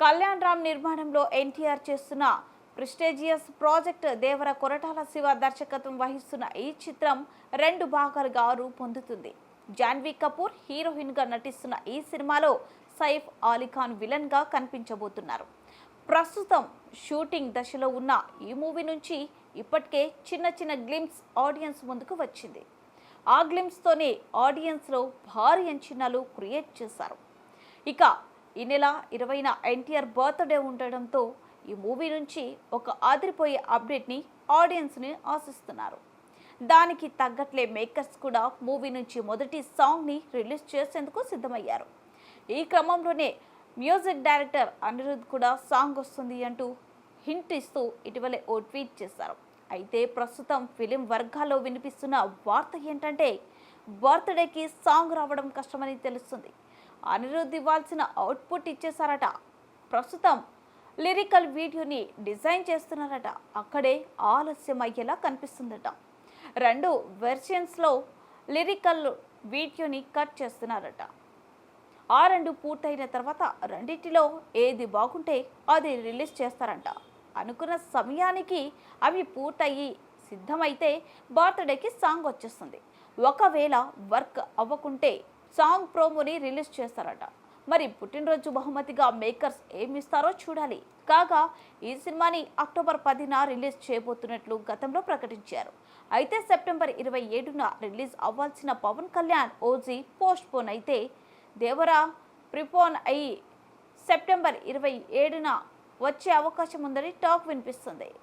కళ్యాణ్ రామ్ నిర్మాణంలో ఎన్టీఆర్ చేస్తున్న prestigious project Devara Koratala Siva దర్శకత్వం వహిస్తున్న ఈ చిత్రం రెండు భాగాలుగా రూపొందుతుంది. జాన్వీ కపూర్ హీరోయిన్గా నటిస్తున్న ఈ సినిమాలో సైఫ్ అలీఖాన్ విలన్గా కనిపించబోతున్నారు. ప్రస్తుతం షూటింగ్ దశలో ఉన్న ఈ మూవీ నుంచి ఇప్పటికే చిన్న చిన్న గ్లిమ్స్ ఆడియన్స్ ముందుకు వచ్చింది. ఆ గ్లిమ్స్తోనే ఆడియన్స్లో భారీ అంచనాలు క్రియేట్ చేశారు. ఇక ఈ నెల ఇరవైన ఎన్టీఆర్ బర్త్డే ఉండడంతో ఈ మూవీ నుంచి ఒక ఆదిరిపోయే అప్డేట్ని ఆడియన్స్ని ఆశిస్తున్నారు. దానికి తగ్గట్లే మేకర్స్ కూడా మూవీ నుంచి మొదటి సాంగ్ని రిలీజ్ చేసేందుకు సిద్ధమయ్యారు. ఈ క్రమంలోనే మ్యూజిక్ డైరెక్టర్ అనిరుద్ కూడా సాంగ్ వస్తుంది అంటూ హింట్ ఇస్తూ ఇటీవలే ఓ ట్వీట్ చేశారు. అయితే ప్రస్తుతం ఫిలిం వర్గాల్లో వినిపిస్తున్న వార్త ఏంటంటే బర్త్డేకి సాంగ్ రావడం కష్టమని తెలుస్తుంది. అనిరుద్ధ్ ఇవ్వాల్సిన అవుట్పుట్ ఇచ్చేశారట. ప్రస్తుతం లిరికల్ వీడియోని డిజైన్ చేస్తున్నారట. అక్కడే ఆలస్యం అయ్యేలా కనిపిస్తుందట. రెండు వెర్షన్స్లో లిరికల్ వీడియోని కట్ చేస్తున్నారట. ఆ రెండు పూర్తయిన తర్వాత రెండింటిలో ఏది బాగుంటే అది రిలీజ్ చేస్తారంట. అనుకున్న సమయానికి అవి పూర్తయి సిద్ధమైతే బర్త్డేకి సాంగ్ వచ్చేస్తుంది. ఒకవేళ వర్క్ అవ్వకుంటే సాంగ్ ప్రోమోని రిలీజ్ చేస్తారట. మరి పుట్టినరోజు బహుమతిగా మేకర్స్ ఏమిస్తారో చూడాలి. కాగా ఈ సినిమాని అక్టోబర్ పదిన రిలీజ్ చేయబోతున్నట్లు గతంలో ప్రకటించారు. అయితే సెప్టెంబర్ ఇరవై ఏడున రిలీజ్ అవ్వాల్సిన Pawan Kalyan OG postpone అయితే దేవరా ప్రిపోన్ అయి సెప్టెంబర్ ఇరవై ఏడున వచ్చే అవకాశం ఉందని టాక్ వినిపిస్తుంది.